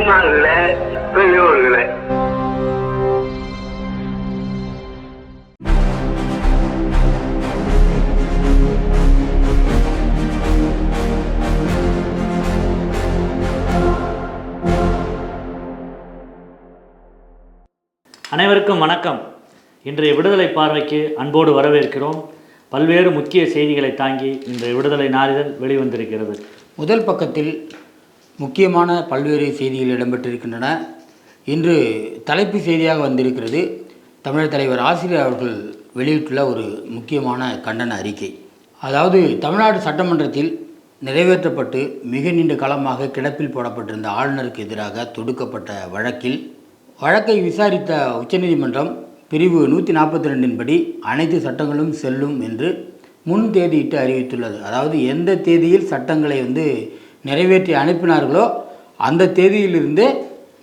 தாய்மார்களே பெரியோர்களே. அனைவருக்கும் வணக்கம். இன்றைய விடுதலை பார்வைக்கு அன்போடு வரவேற்கிறோம். பல்வேறு முக்கிய செய்திகளை தாங்கி இன்றைய விடுதலை நாளிதழ் வெளிவந்திருக்கிறது. முதல் பக்கத்தில் முக்கியமான பல்வேறு செய்திகள் இடம்பெற்றிருக்கின்றன. இன்று தலைப்பு செய்தியாக வந்திருக்கிறது தமிழர் தலைவர் ஆசிரியர் அவர்கள் வெளியிட்டுள்ள ஒரு முக்கியமான கண்டன அறிக்கை. அதாவது தமிழ்நாடு சட்டமன்றத்தில் நிறைவேற்றப்பட்டு மிக நீண்ட காலமாக கிடப்பில் போடப்பட்டிருந்த ஆளுநருக்கு எதிராக தொடுக்கப்பட்ட வழக்கில் வழக்கை விசாரித்த உச்சநீதிமன்றம் பிரிவு நூற்றி நாற்பத்தி ரெண்டின் படி அனைத்து சட்டங்களும் செல்லும் என்று முன் தேதியிட்டு அறிவித்துள்ளது. அதாவது எந்த தேதியில் சட்டங்களை வந்து நிறைவேற்றி அனுப்பினார்களோ அந்த தேதியிலிருந்தே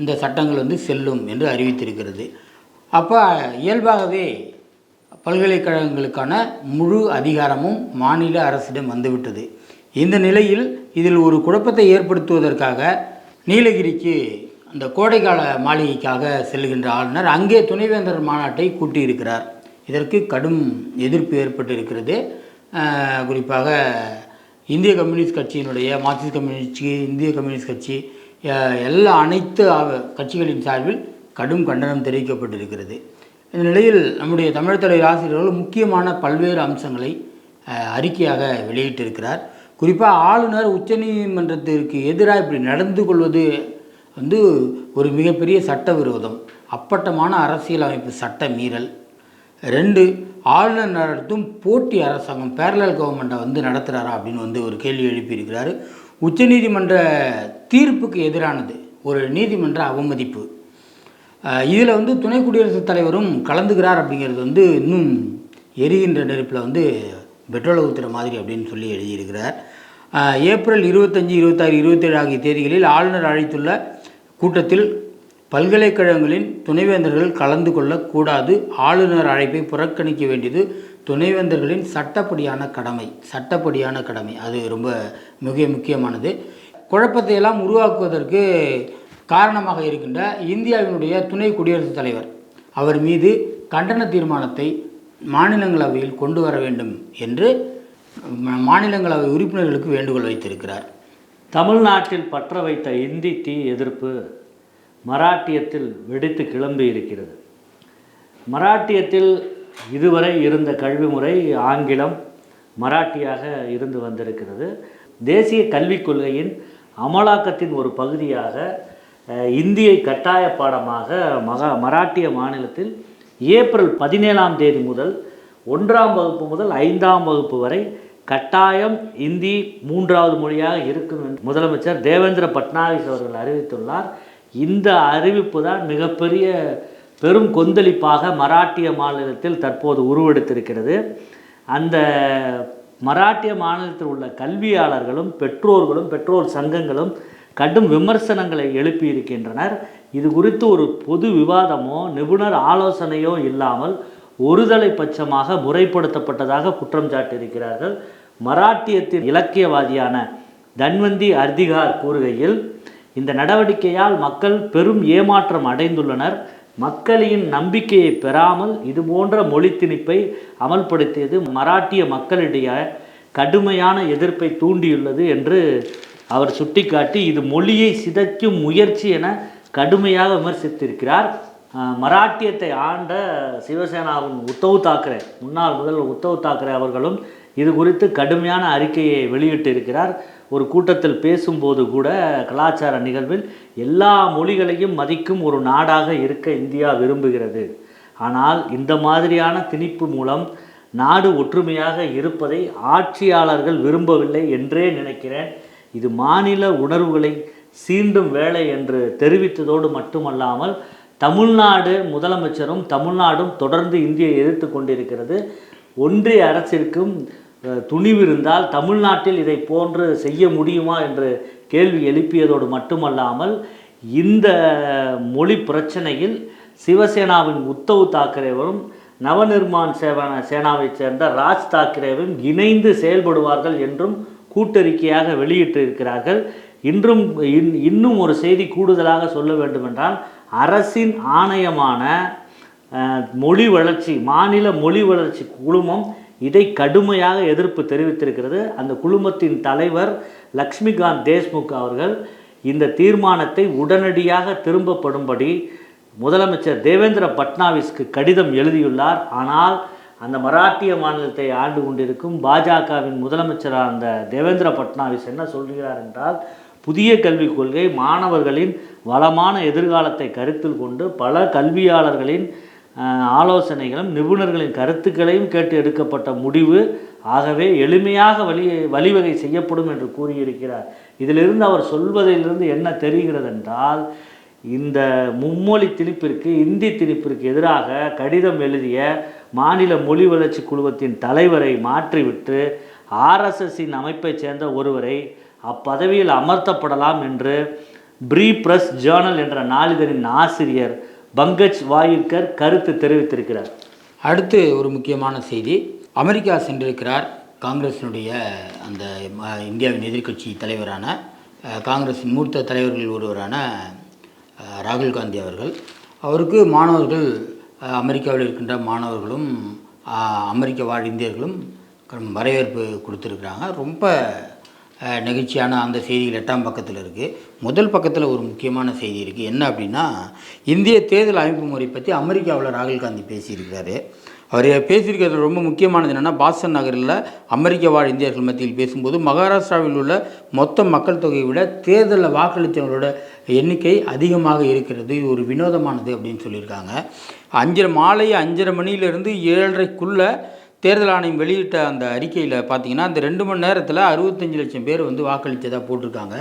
இந்த சட்டங்கள் வந்து செல்லும் என்று அறிவித்திருக்கிறது. அப்போ இயல்பாகவே பல்கலைக்கழகங்களுக்கான முழு அதிகாரமும் மாநில அரசிடம் வந்துவிட்டது. இந்த நிலையில் இதில் ஒரு குழப்பத்தை ஏற்படுத்துவதற்காக நீலகிரிக்கு அந்த கோடைக்கால மாளிகைக்காக செல்கின்ற ஆளுநர் அங்கே துணைவேந்தர் மாநாட்டை கூட்டியிருக்கிறார். இதற்கு கடும் எதிர்ப்பு ஏற்பட்டிருக்கிறது. குறிப்பாக இந்திய கம்யூனிஸ்ட் கட்சியினுடைய மார்க்சிஸ்ட் கம்யூனிஸ்ட் இந்திய கம்யூனிஸ்ட் கட்சி எல்லா அனைத்து கட்சிகளின் சார்பில் கடும் கண்டனம் தெரிவிக்கப்பட்டிருக்கிறது. இந்த நிலையில் நம்முடைய தமிழ்துறை ஆசிரியர்கள் முக்கியமான பல்வேறு அம்சங்களை அறிக்கையாக வெளியிட்டிருக்கிறார். குறிப்பாக ஆளுநர் உச்சநீதிமன்றத்திற்கு எதிராக இப்படி நடந்து கொள்வது வந்து ஒரு மிகப்பெரிய சட்டவிரோதம் அப்பட்டமான அரசியலமைப்பு சட்ட மீறல். ரெண்டு ஆளுநர் நடத்தும் போட்டி அரசாங்கம் பேரலல் கவர்மெண்ட்டை வந்து நடத்துகிறாரா அப்படின்னு வந்து ஒரு கேள்வி எழுப்பியிருக்கிறாரு. உச்சநீதிமன்ற தீர்ப்புக்கு எதிரானது ஒரு நீதிமன்ற அவமதிப்பு. இதில் வந்து துணை குடியரசுத் தலைவரும் கலந்துக்கிறார் அப்படிங்கிறது வந்து இன்னும் எரிகின்ற நெருப்பில் வந்து பெட்ரோலை ஊற்றுற மாதிரி அப்படின்னு சொல்லி எழுதியிருக்கிறார். ஏப்ரல் இருபத்தஞ்சி இருபத்தாறு இருபத்தேழு ஆகிய தேதிகளில் ஆளுநர் அழைத்துள்ள கூட்டத்தில் பல்கலைக்கழகங்களின் துணைவேந்தர்கள் கலந்து கொள்ளக்கூடாது. ஆளுநர் அழைப்பை புறக்கணிக்க வேண்டியது துணைவேந்தர்களின் சட்டப்படியான கடமை. சட்டப்படியான கடமை. அது ரொம்ப மிக முக்கியமானது. குழப்பத்தை எல்லாம் உருவாக்குவதற்கு காரணமாக இருக்கின்ற இந்தியாவினுடைய துணை குடியரசுத் தலைவர். அவர் மீது கண்டன தீர்மானத்தை மாநிலங்களவையில் கொண்டு வர வேண்டும் என்று மாநிலங்களவை உறுப்பினர்களுக்கு வேண்டுகோள் வைத்திருக்கிறார். தமிழ்நாட்டில் பற்ற வைத்த இந்தி தீ எதிர்ப்பு மராட்டியத்தில் வெடித்து கிளம்பி இருக்கிறது. மராட்டியத்தில் இதுவரை இருந்த கல்வி முறை ஆங்கிலம் மராட்டியாக இருந்து வந்திருக்கிறது. தேசிய கல்விக் கொள்கையின் அமலாக்கத்தின் ஒரு பகுதியாக இந்தியை கட்டாய பாடமாக மகா மராட்டிய மாநிலத்தில் ஏப்ரல் பதினேழாம் தேதி முதல் ஒன்றாம் வகுப்பு முதல் ஐந்தாம் வகுப்பு வரை கட்டாயம் இந்தி மூன்றாவது மொழியாக இருக்கும் என்று முதலமைச்சர் தேவேந்திர பட்னாவிஸ் அவர்கள் அறிவித்துள்ளார். இந்த அறிவிப்பு தான் மிகப்பெரிய பெரும் கொந்தளிப்பாக மராட்டிய மாநிலத்தில் தற்போது உருவெடுத்திருக்கிறது. அந்த மராட்டிய மாநிலத்தில் உள்ள கல்வியாளர்களும் பெற்றோர்களும் பெற்றோர் சங்கங்களும் கடும் விமர்சனங்களை எழுப்பியிருக்கின்றனர். இது குறித்து ஒரு பொது விவாதமோ நிபுணர் ஆலோசனையோ இல்லாமல் ஒருதலை பட்சமாக முறைப்படுத்தப்பட்டதாக குற்றம் சாட்டியிருக்கிறார்கள். மராட்டியத்தின் இலக்கியவாதியான தன்வந்தி அர்திகார் கூறுகையில் இந்த நடவடிக்கையால் மக்கள் பெரும் ஏமாற்றம் அடைந்துள்ளனர். மக்களின் நம்பிக்கையை பெறாமல் இதுபோன்ற மொழி திணிப்பை அமல்படுத்தியது மராட்டிய மக்களிடையே கடுமையான எதிர்ப்பை தூண்டியுள்ளது என்று அவர் சுட்டிக்காட்டி இது மொழியை சிதைக்கும் முயற்சி என கடுமையாக விமர்சித்திருக்கிறார். மராட்டியத்தை ஆண்ட சிவசேனாவின் உத்தவ் தாக்கரே முன்னாள் முதல்வர் உத்தவ் தாக்கரே அவர்களும் இது குறித்து கடுமையான அறிக்கையை வெளியிட்டிருக்கிறார். ஒரு கூட்டத்தில் பேசும்போது கூட கலாச்சார நிகழ்வில் எல்லா மொழிகளையும் மதிக்கும் ஒரு நாடாக இருக்க இந்தியா விரும்புகிறது. ஆனால் இந்த மாதிரியான திணிப்பு மூலம் நாடு ஒற்றுமையாக இருப்பதை ஆட்சியாளர்கள் விரும்பவில்லை என்றே நினைக்கிறேன். இது மாநில உணர்வுகளை சீண்டும் வேலை என்று தெரிவித்ததோடு மட்டுமல்லாமல் தமிழ்நாடு முதலமைச்சரும் தமிழ்நாடும் தொடர்ந்து இந்தியை எதிர்த்து கொண்டிருக்கிறது. ஒன்றிய அரசிற்கும் துணிவு இருந்தால் தமிழ்நாட்டில் இதை போன்று செய்ய முடியுமா என்று கேள்வி எழுப்பியதோடு மட்டுமல்லாமல் இந்த மொழி பிரச்சனையில் சிவசேனாவின் உத்தவ் தாக்கரேவும் நவநிர்மாண் சேவன சேனாவைச் சேர்ந்த ராஜ் தாக்கரேவும் இணைந்து செயல்படுவார்கள் என்றும் கூட்டறிக்கையாக வெளியிட்டிருக்கிறார்கள். இன்றும் இன்- இன்னும் ஒரு செய்தி கூடுதலாக சொல்ல வேண்டுமென்றால் அரசின் ஆணையமான மொழி வளர்ச்சி மாநில மொழி வளர்ச்சி குழுமம் இதை கடுமையாக எதிர்ப்பு தெரிவித்திருக்கிறது. அந்த குழுமத்தின் தலைவர் லக்ஷ்மிகாந்த் தேஷ்முக் அவர்கள் இந்த தீர்மானத்தை உடனடியாக திரும்பப்படும்படி முதலமைச்சர் தேவேந்திர பட்னாவிஸ்க்கு கடிதம் எழுதியுள்ளார். ஆனால் அந்த மராட்டிய மாநிலத்தை ஆண்டு கொண்டிருக்கும் பாஜகவின் முதலமைச்சராக அந்த தேவேந்திர பட்னாவிஸ் என்ன சொல்கிறார் என்றால் புதிய கல்விக் கொள்கை மாணவர்களின் வளமான எதிர்காலத்தை கருத்தில் கொண்டு பல கல்வியாளர்களின் ஆலோசனைகளும் நிபுணர்களின் கருத்துக்களையும் கேட்டு எடுக்கப்பட்ட முடிவு ஆகவே எளிமையாக வழி வழிவகை செய்யப்படும் என்று கூறியிருக்கிறார். இதிலிருந்து அவர் சொல்வதிலிருந்து என்ன தெரிகிறது என்றால் இந்த மும்மொழி திணிப்பிற்கு இந்தி திணிப்பிற்கு எதிராக கடிதம் எழுதிய மாநில மொழி வளர்ச்சி குழுமத்தின் தலைவரை மாற்றிவிட்டு ஆர்எஸ்எஸ்ஸின் அமைப்பைச் சேர்ந்த ஒருவரை அப்பதவியில் அமர்த்தப்படலாம் என்று ப்ரீ பிரஸ் ஜேர்னல் என்ற நாளிதழின் ஆசிரியர் பங்கஜ் வாயுக்கர் கருத்து தெரிவித்திருக்கிறார். அடுத்து ஒரு முக்கியமான செய்தி. அமெரிக்கா சென்றிருக்கிறார் காங்கிரஸினுடைய அந்த இந்தியாவின் எதிர்க்கட்சி தலைவரான காங்கிரஸின் மூத்த தலைவர்களில் ஒருவரான ராகுல் காந்தி அவர்கள். அவருக்கு மாணவர்கள் அமெரிக்காவில் இருக்கின்ற மாணவர்களும் அமெரிக்க வாழ் இந்தியர்களும் வரவேற்பு கொடுத்துருக்குறாங்க. ரொம்ப நிகழ்ச்சியான அந்த செய்திகள் எட்டாம் பக்கத்தில் இருக்குது முதல் பக்கத்தில் ஒரு முக்கியமான செய்தி இருக்குது என்ன அப்படின்னா இந்திய தேர்தல் அமைப்பு முறை பற்றி அமெரிக்காவில் ராகுல் காந்தி பேசியிருக்கிறாரு. அவர் பேசியிருக்கிறது ரொம்ப முக்கியமானது என்னென்னா பாஸ்டன் நகரில் அமெரிக்க வாழ் இந்தியர்கள் மத்தியில் பேசும்போது மகாராஷ்டிராவில் உள்ள மொத்த மக்கள் தொகையை விட தேர்தலில் வாக்களித்தவங்களோட எண்ணிக்கை அதிகமாக இருக்கிறது. இது ஒரு வினோதமானது அப்படின்னு சொல்லியிருக்காங்க. அஞ்சரை மாலை அஞ்சரை மணியிலிருந்து ஏழரைக்குள்ளே தேர்தல் ஆணையம் வெளியிட்ட அந்த அறிக்கையில் பார்த்தீங்கன்னா அந்த ரெண்டு மணி நேரத்தில் அறுபத்தஞ்சு லட்சம் பேர் வந்து வாக்களித்ததாக போட்டிருக்காங்க.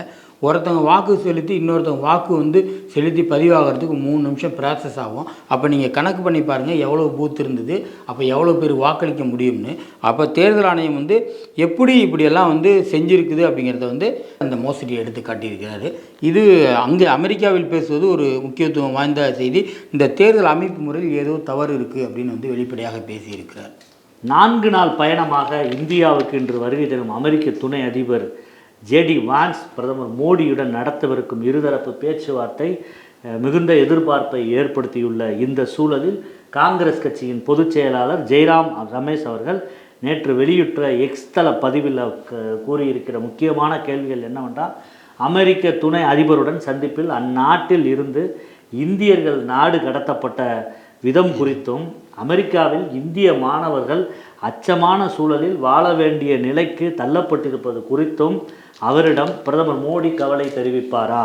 ஒருத்தவங்க வாக்கு செலுத்தி இன்னொருத்தவங்க வாக்கு வந்து செலுத்தி பதிவாகிறதுக்கு மூணு நிமிஷம் ப்ராசஸ் ஆகும். அப்போ நீங்கள் கணக்கு பண்ணி பாருங்கள் எவ்வளோ பூத் இருந்தது அப்போ எவ்வளோ பேர் வாக்களிக்க முடியும்னு. அப்போ தேர்தல் ஆணையம் வந்து எப்படி இப்படியெல்லாம் வந்து செஞ்சுருக்குது அப்படிங்கிறத வந்து அந்த மோசடியை எடுத்து காட்டியிருக்கிறாரு. இது அங்கே அமெரிக்காவில் பேசுவது ஒரு முக்கியத்துவம் வாய்ந்த செய்தி. இந்த தேர்தல் அமைப்பு முறையில் ஏதோ தவறு இருக்குது அப்படின்னு வந்து வெளிப்படையாக பேசியிருக்கிறார். நான்கு நாள் பயணமாக இந்தியாவுக்கு இன்று வருகை தரும் அமெரிக்க துணை அதிபர் ஜேடி வான்ஸ் பிரதமர் மோடியுடன் நடத்தவிருக்கும் இருதரப்பு பேச்சுவார்த்தை மிகுந்த எதிர்பார்ப்பை ஏற்படுத்தியுள்ள இந்த சூழலில் காங்கிரஸ் கட்சியின் பொதுச் செயலாளர் ஜெய்ராம் ரமேஷ் அவர்கள் நேற்று வெளியிட்ட எக்ஸ்தல பதிவில் க- கூறியிருக்கிற முக்கியமான கேள்விகள் என்னவென்றால் அமெரிக்க துணை அதிபருடன் சந்திப்பில் அந்நாட்டில் இருந்து இந்தியர்கள் நாடு கடத்தப்பட்ட விதம் குறித்தும் அமெரிக்காவில் இந்திய மாணவர்கள் அச்சமான சூழலில் வாழ வேண்டிய நிலைக்கு தள்ளப்பட்டிருப்பது குறித்தும் அவரிடம் பிரதமர் மோடி கவலை தெரிவிப்பாரா?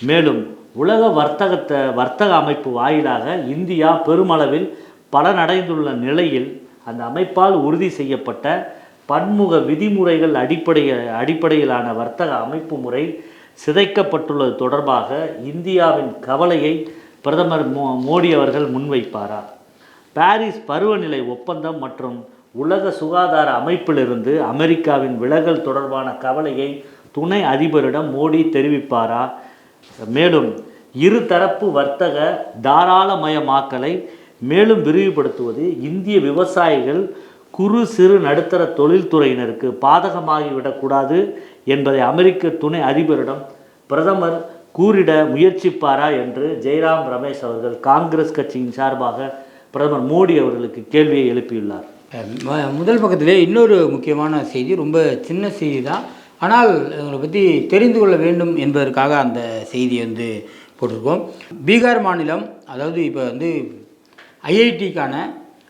மேலும் உலக வர்த்தகத்தை வர்த்தக அமைப்பு வாயிலாக இந்தியா பெருமளவில் பலனடைந்துள்ள நிலையில் அந்த அமைப்பால் உறுதி செய்யப்பட்ட பன்முக விதிமுறைகள் அடிப்படையில் அடிப்படையிலான வர்த்தக அமைப்பு முறை சிதைக்கப்பட்டுள்ளது தொடர்பாக இந்தியாவின் கவலையை பிரதமர் மோ மோடி அவர்கள் முன்வைப்பாரா? பாரிஸ் பருவநிலை ஒப்பந்தம் மற்றும் உலக சுகாதார அமைப்பிலிருந்து அமெரிக்காவின் விலகல் தொடர்பான கவலையை துணை அதிபரிடம் மோடி தெரிவிப்பாரா? மேலும் இருதரப்பு வர்த்தக தாராளமயமாக்கலை மேலும் விரிவுபடுத்துவது இந்திய விவசாயிகள் குறு சிறு நடுத்தர தொழில்துறையினருக்கு பாதகமாகிவிடக்கூடாது என்பதை அமெரிக்க துணை அதிபரிடம் பிரதமர் கூறிட முயற்சிப்பாரா என்று ஜெய்ராம் ரமேஷ் அவர்கள் காங்கிரஸ் கட்சியின் சார்பாக பிரதமர் மோடி அவர்களுக்கு கேள்வியை எழுப்பியுள்ளார். முதல் பக்கத்திலே இன்னொரு முக்கியமான செய்தி ரொம்ப சின்ன செய்தி தான் ஆனால் இவங்களை பற்றி தெரிந்து கொள்ள வேண்டும் என்பதற்காக அந்த செய்தியை வந்து போட்டிருக்கோம். பீகார் மாநிலம் அதாவது இப்போ வந்து ஐஐடிக்கான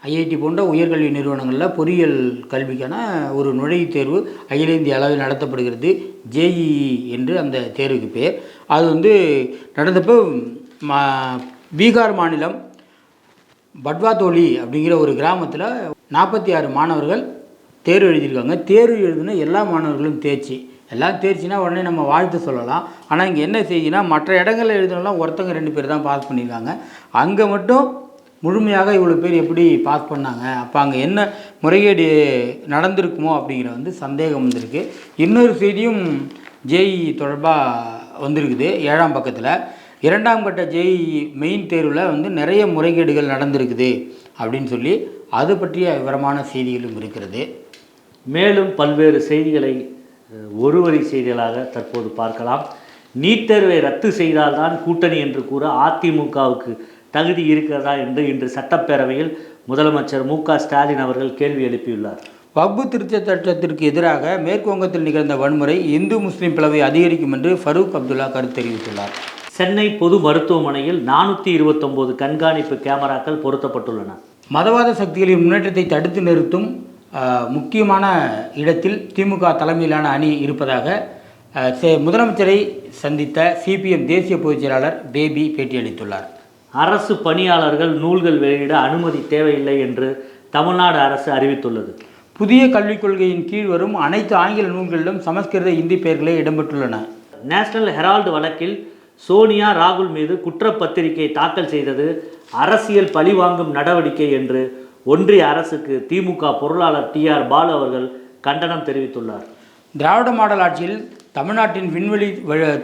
ஐஐடி போன்ற உயர்கல்வி நிறுவனங்களில் பொறியியல் கல்விக்கான ஒரு நுழைவுத் தேர்வு அகில இந்திய அளவில் நடத்தப்படுகிறது. ஜேஇஇ என்று அந்த தேர்வுக்கு பேர். அது வந்து நடந்தப்போ மா பீகார் மாநிலம் பட்வாதோலி அப்படிங்கிற ஒரு கிராமத்தில் நாற்பத்தி ஆறு மாணவர்கள் தேர்வு எழுதியிருக்காங்க. தேர்வு எழுதின எல்லா மாணவர்களும் தேர்ச்சி. எல்லாம் தேர்ச்சினா உடனே நம்ம வாழ்த்து சொல்லலாம். ஆனால் இங்கே என்ன செய்தினா மற்ற இடங்களில் எழுதினலாம் ஒருத்தங்க ரெண்டு பேர் தான் பாஸ் பண்ணியிருக்காங்க. அங்கே மட்டும் முழுமையாக இவ்வளோ பேர் எப்படி பாஸ் பண்ணாங்க? அப்போ அங்கே என்ன முறைகேடு நடந்திருக்குமோ அப்படிங்கிற வந்து சந்தேகம் வந்திருக்கு. இன்னொரு செய்தியும் ஜேஇ தொடர்பாக வந்திருக்குது. ஏழாம் பக்கத்தில். இரண்டாம் கட்ட ஜேஇ மெயின் தேர்வில் வந்து நிறைய முறைகேடுகள் நடந்திருக்குது அப்படின்னு சொல்லி அது பற்றிய விவரமான செய்திகளும் இருக்கிறது. மேலும் பல்வேறு செய்திகளை ஒருவரி ஒரு செய்திகளாக தற்போது பார்க்கலாம். நீட் தேர்வை ரத்து செய்தால்தான் கூட்டணி என்று கூற அதிமுகவுக்கு தகுதி இருக்கிறதா என்று இன்று சட்டப்பேரவையில் முதலமைச்சர் மு க ஸ்டாலின் அவர்கள் கேள்வி எழுப்பியுள்ளார். வக்பு திருத்த சட்டத்திற்கு எதிராக மேற்கு வங்கத்தில் நிகழ்ந்த வன்முறை இந்து முஸ்லிம் பிளவை அதிகரிக்கும் என்று ஃபரூக் அப்துல்லா கருத்து தெரிவித்துள்ளார். சென்னை பொது மருத்துவமனையில் நானூற்றி இருபத்தொம்போது கண்காணிப்பு கேமராக்கள் பொருத்தப்பட்டுள்ளன. மதவாத சக்திகளின் முன்னேற்றத்தை தடுத்து நிறுத்தும் முக்கியமான இடத்தில் திமுக தலைமையிலான அணி இருப்பதாக முதலமைச்சரை சந்தித்த சிபிஎம் தேசிய பொதுச் செயலாளர் பேபி பேட்டியளித்துள்ளார். அரசு பணியாளர்கள் நூல்கள் வெளியிட அனுமதி தேவையில்லை என்று தமிழ்நாடு அரசு அறிவித்துள்ளது. புதிய கல்விக் கொள்கையின் கீழ் வரும் அனைத்து ஆங்கில நூல்களிலும் சமஸ்கிருத இந்தி பெயர்களே இடம்பெற்றுள்ளன. நேஷனல் ஹெரால்டு வழக்கில் சோனியா ராகுல் மீது குற்றப்பத்திரிகை தாக்கல் செய்தது அரசியல் பழிவாங்கும் நடவடிக்கை என்று ஒன்றிய அரசுக்கு திமுக பொருளாளர் டி ஆர் பாலு அவர்கள் கண்டனம் தெரிவித்துள்ளார். திராவிட மாடல் ஆட்சியில் தமிழ்நாட்டின் விண்வெளி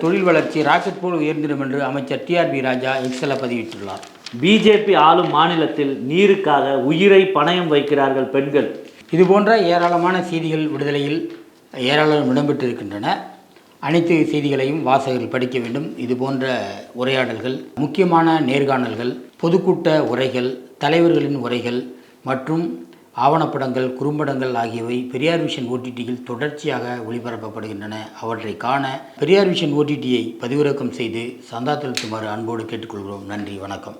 தொழில் வளர்ச்சி ராக்கெட் போல் உயர்ந்திடும் என்று அமைச்சர் டிஆர்பி ராஜா எக்ஸலில் பதிவிட்டுள்ளார். பிஜேபி ஆளும் மாநிலத்தில் நீருக்காக உயிரை பணயம் வைக்கிறார்கள் பெண்கள். இது போன்ற ஏராளமான செய்திகள் விடுதலையில் ஏராளம் இடம்பெற்றிருக்கின்றன. அனைத்து செய்திகளையும் வாசகர்கள் படிக்க வேண்டும். இது போன்ற உரையாடல்கள் முக்கியமான நேர்காணல்கள் பொதுக்கூட்ட உரைகள் தலைவர்களின் உரைகள் மற்றும் ஆவணப்படங்கள் குறும்படங்கள் ஆகியவை பெரியார் விஷன் ஓடிடியில் தொடர்ச்சியாக ஒளிபரப்பப்படுகின்றன. அவற்றை காண பெரியார் விஷன் ஓடிடியை பதிவிறக்கம் செய்து சந்தா செலுத்துமாறு அன்போடு கேட்டுக்கொள்கிறோம். நன்றி வணக்கம்.